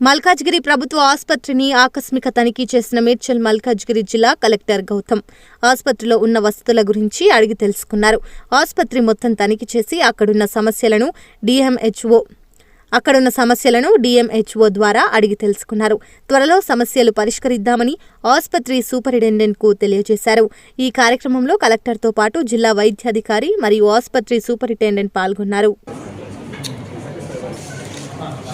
మల్కాజ్గిరి ప్రభుత్వ ఆసుపత్రిని ఆకస్మిక తనిఖీ చేసిన మేడ్చల్ మల్కాజ్గిరి జిల్లా కలెక్టర్ గౌతమ్. ఆసుపత్రిలో ఉన్న వసతుల గురించి అడిగి తెలుసుకున్నారు. ఆసుపత్రి మొత్తం తనిఖీ చేసి అక్కడున్న సమస్యలను డిఎంహెచ్ఓ అక్కడున్న సమస్యలను డిఎంహెచ్ఓ ద్వారా అడిగి తెలుసుకున్నారు. త్వరలో సమస్యలు పరిష్కరిద్దామని ఆసుపత్రి సూపరింటెండెంట్కు తెలియజేశారు. ఈ కార్యక్రమంలో కలెక్టర్తో పాటు జిల్లా వైద్యాధికారి మరియు ఆసుపత్రి సూపరింటెండెంట్ పాల్గొన్నారు.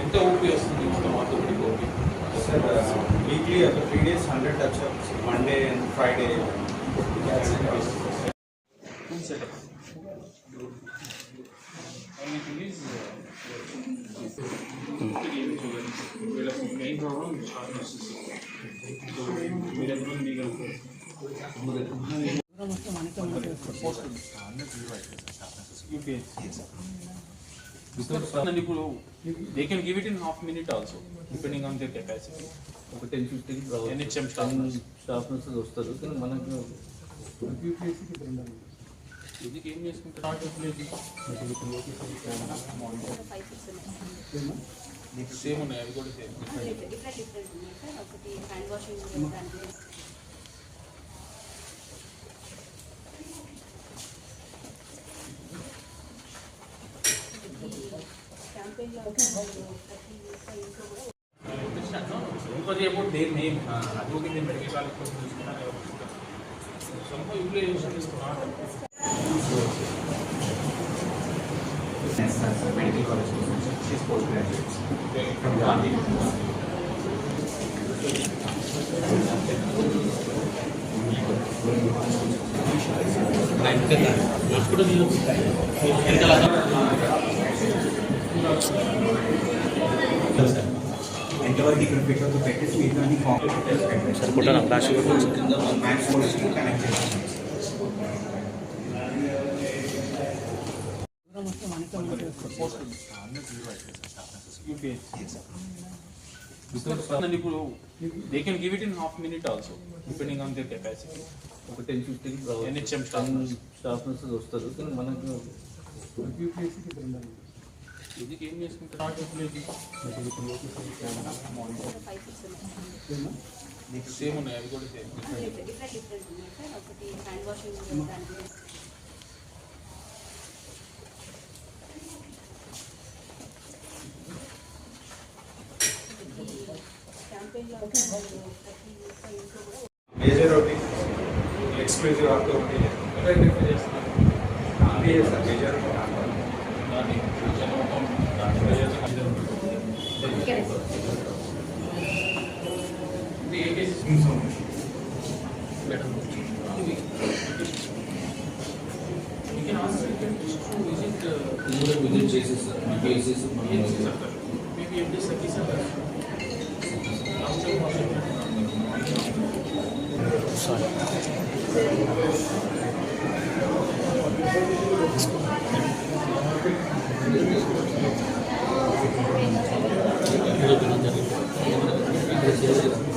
ఎంత ఓపీ వస్తుంది ఆర్థోపెడిక్ ఓపీ సార్ వీక్లీ ఒక three days hundred touch ups Monday and Friday main problem మీరు ఎంత మీకు And ఇప్పుడు they can give it in half minute also depending on their capacity ఒక ten fifteen nurses. Staff nurses వస్తారు కానీ మనకు ఇది ఏం చేసుకుంటారు? సేమ్ ఉన్నాయి అవి కూడా సేమ్ ఇంకోటి అబౌట్ దేర్ నేమ్ అడ్వకేట్ నేను మెడికల్ కాలేజ్ కోసం తీసుకున్నాను యూటిలైజేషన్ తీసుకున్నాను medical college she's post graduates from Gandhi ఎంతవరకు ఇక్కడ పెట్టొద్దు పెట్టేసి మీరు దాన్ని సరిపోతాను ఫ్లాష్ మ్యాక్స్ పోలీస్కి కనెక్ట్ చేస్తాను And ఇప్పుడు they can give it in half minute also depending on their capacity ఒక ten fifteen NHM staff nurses. Staff nurses వస్తారు కానీ మనకు ఇది ఏం చేసుకుంటారు ఫైవ్ సిక్స్ ఉన్నాయి సేమ్ ఉన్నాయి అవి కూడా సేమ్ డిఫరెంట్ డిఫరెంట్ ఉన్నాయి సార్ ఒకటి హ్యాండ్ వాషింగ్ దానికి క్యాంపెయిన్లో మేజర్ ఒకటి ఎక్స్క్లూజివ్ ఆర్తో ఒకటి అదే సార్ మేజర్ ఇది విజిట్ చేసేస్తారు మీ cases PNC center. Maybe MD Saki 能不能一口接一